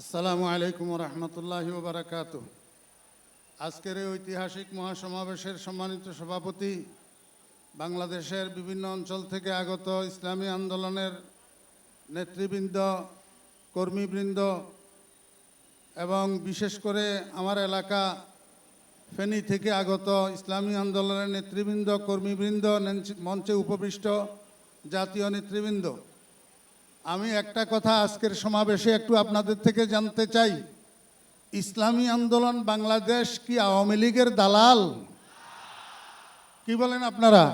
আসসালামু আলাইকুম রহমতুল্লাহি বারাকাত আজকের এই ঐতিহাসিক মহাসমাবেশের সম্মানিত সভাপতি বাংলাদেশের বিভিন্ন অঞ্চল থেকে আগত ইসলামী আন্দোলনের নেতৃবৃন্দ, কর্মীবৃন্দ এবং বিশেষ করে আমার এলাকা ফেনী থেকে আগত ইসলামী আন্দোলনের নেতৃবৃন্দ, কর্মীবৃন্দ, মঞ্চে উপবিষ্ট জাতীয় নেতৃবৃন্দ। আমি একটা কথা আজকের সমাবেশে একটু আপনাদের থেকে জানতে চাই। ইসলামী আন্দোলন বাংলাদেশ কি আওয়ামী লীগের দালাল? কি বলেন আপনারা?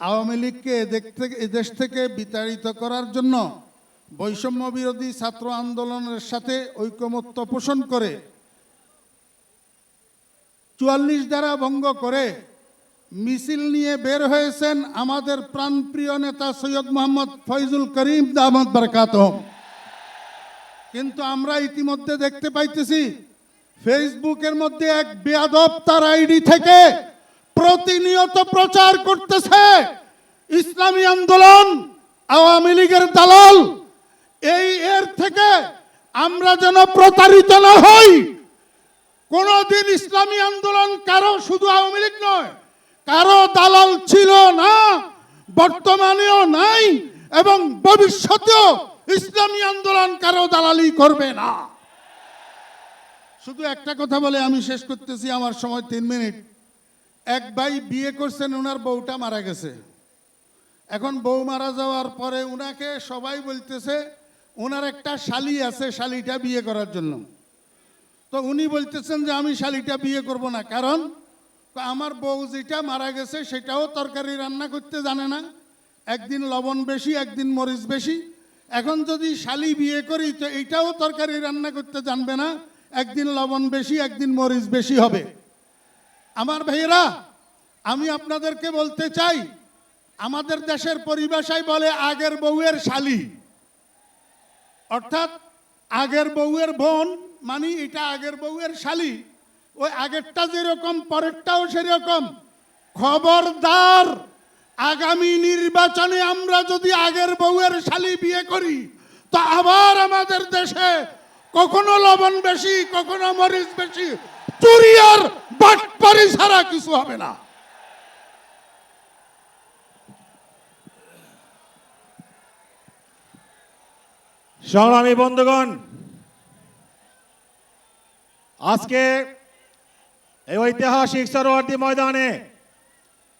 আওয়ামী লীগকে এদেশ থেকে এদেশ থেকে বিতাড়িত করার জন্য বৈষম্য বিরোধী ছাত্র আন্দোলনের সাথে ঐকমত্য পোষণ করে, চুয়াল্লিশ দ্বারা ভঙ্গ করে মিছিল নিয়ে বের হয়েছেন আমাদের প্রাণপ্রিয় নেতা সৈয়দ মোহাম্মদ ফয়জুল করিম দামদ বরকাত। কিন্তু আমরা ইতিমধ্যে দেখতে পাইতেছি, ফেসবুকের মধ্যে এক বেয়াদব তার আইডি থেকে প্রতিনিয়ত প্রচার করতেছে, ইসলামী আন্দোলন, আওয়ামী লীগের দালাল। এই এর থেকে আমরা যেন প্রতারিত না হই। কোনদিন ইসলামী আন্দোলন কারও শুধু আওয়ামী লীগ নয় কারও দালাল ছিল না, বর্তমানেও নাই এবং ভবিষ্যতেও ইসলামী আন্দোলন কারও দালালি করবে না। শুধু একটা কথা বলে আমি শেষ করতেছি, আমার সময় তিন মিনিট। এক ভাই বিয়ে করছেন ওনার বউটা মারা গেছে। এখন বউ মারা যাওয়ার পরে উনাকে সবাই বলতেছে ওনার একটা শালি আছে, শালিটা বিয়ে করার জন্য। তো উনি বলতেছেন যে, আমি শালিটা বিয়ে করব না। কারণ আমার বউ যেটা মারা গেছে সেটাও তরকারি রান্না করতে জানে না। একদিন লবণ বেশি, একদিন মরিচ বেশি। এখন যদি শালি বিয়ে করি তো এটাও তরকারি রান্না করতে জানবে না। একদিন লবণ বেশি, একদিন মরিচ বেশি হবে। আমার ভাইয়েরা, আমি আপনাদেরকে বলতে চাই, আমাদের দেশের পরিভাষায় বলে আগের বউয়ের শালি। অর্থাৎ আগের বউয়ের বোন মানে এটা আগের বউয়ের শালি। ওই আগেরটা যেরকম, পরেরটাও সেরকম। খবরদার, আগামী নির্বাচনে আমরা যদি আগের বউয়ের শালি বিয়ে করি, তো আবার আমাদের দেশে কখনো লবণ বেশি, কখনো মরিচ বেশি, চুরি আর বাটপারি ছাড়া কিছু হবে না। সংগ্রামী বন্ধুগণ, আজকে এই ঐতিহাসিক সরোয়ার্দী ময়দানে